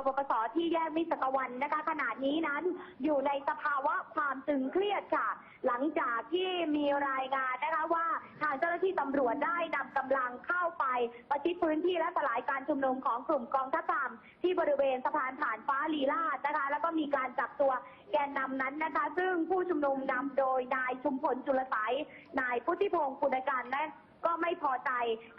กปปสที่แยกมิตรกวันนะคะขณะนี้นั้นอยู่ในสภาวะความตึงเครียดค่ะ หลังจากที่มีรายงานนะคะว่าทางเจ้าหน้าที่ตำรวจได้นำกำลังเข้าไปประชิดพื้นที่และสลายการชุมนุมของกลุ่มกองทัพธรรมที่บริเวณสะพานผ่านฟ้าลีลาดนะคะ แล้วก็มีการจับตัวแกนนำนั้นนะคะ ซึ่งผู้ชุมนุมนำโดยนายชุมพลจุลไสยนายพุทธิพงศ์ปุณการและ อใจ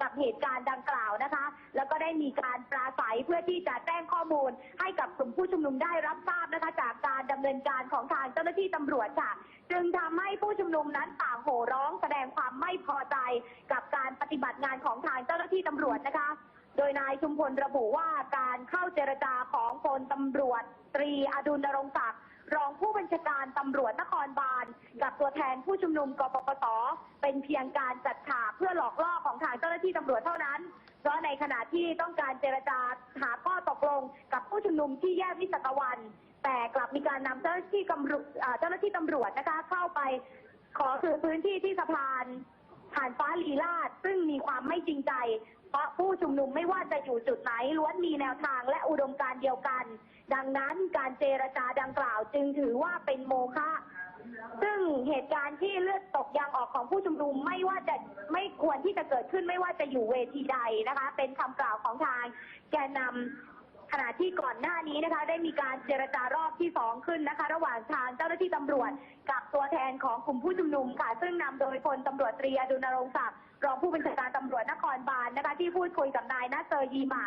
กับเหตุการณ์ดังกล่าวนะคะ แล้วก็ได้มีการปราศัยเพื่อที่จะแจ้งข้อมูล ให้กับกลุ่มผู้ชุมนุมได้รับทราบนะคะ จากการดำเนินการของทางเจ้าหน้าที่ตำรวจค่ะ จึงทำให้ผู้ชุมนุมนั้นต่างโห่ร้องแสดงความไม่พอใจกับการปฏิบัติงานของทางเจ้าหน้าที่ตำรวจนะคะโดยนายชุมพลระบุว่าการเข้าเจรจาของพลตำรวจ ตรีอดุลนรงศักดิ์รองผู้บัญชาการตำรวจนครบาล กับตัวแทนผู้ชุมนุมกปปส เป็นเพียงการจัดฉากเพื่อหลอกล่อของทางเจ้าหน้าที่ตำรวจเท่านั้น เพราะในขณะที่ต้องการเจรจาหาข้อตกลงกับผู้ชุมนุมที่แยกวิสกวัน แต่กลับมีการนำเจ้าหน้าที่ตำรวจเจ้าหน้าที่ตำรวจนะคะเข้าไปขอคือพื้นที่ที่สะพานผ่านฟ้าลีลาดซึ่งมีความไม่จริงใจ เพราะผู้ชุมนุมไม่ว่าจะอยู่จุดไหนล้วนมีแนวทางและอุดมการณ์เดียวกัน ดังนั้นการเจรจาดังกล่าวจึงถือว่าเป็นโมฆะ ซึ่งเหตุการณ์ที่เลือดตกยางออกของผู้ชุมนุมไม่ว่าจะไม่ควรที่จะเกิดขึ้นไม่ว่าจะอยู่เวทีใดนะคะ เป็นคำกล่าวของทางแกนนำขณะที่ก่อนหน้านี้นะคะ ได้มีการเจรจารอบที่สองขึ้นนะคะ ระหว่างทางเจ้าหน้าที่ตำรวจกับตัวแทนของกลุ่มผู้ชุมนุมค่ะ ซึ่งนำโดยพลตำรวจตรีอดุลนรงค์ศักดิ์รองผู้บัญชาการตำรวจนครบาลนะคะ ที่พูดคุยกับนายนัสเซอร์ยีมา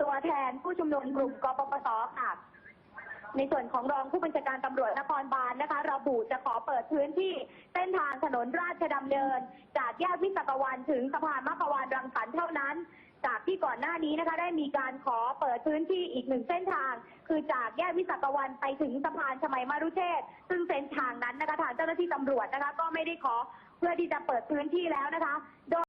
ตัวแทนผู้ชุมนุมกลุ่มกปปสค่ะ ในส่วนของรองผู้บัญชาการตำรวจนครบาลนะคะระบุจะขอเปิดพื้นที่เส้นทางถนนราชดำเนิน จากแยกวิศกวันถึงสะพานมัคควานรังสรรค์เท่านั้น จากที่ก่อนหน้านี้นะคะได้มีการขอเปิดพื้นที่อีกหนึ่งเส้นทาง คือจากแยกวิศกวันไปถึงสะพานชมัยมารุเชษซึ่งเส้นทางนั้นนะคะทางเจ้าหน้าที่ตำรวจนะคะก็ไม่ได้ขอเพื่อที่จะเปิดพื้นที่แล้วนะคะโดย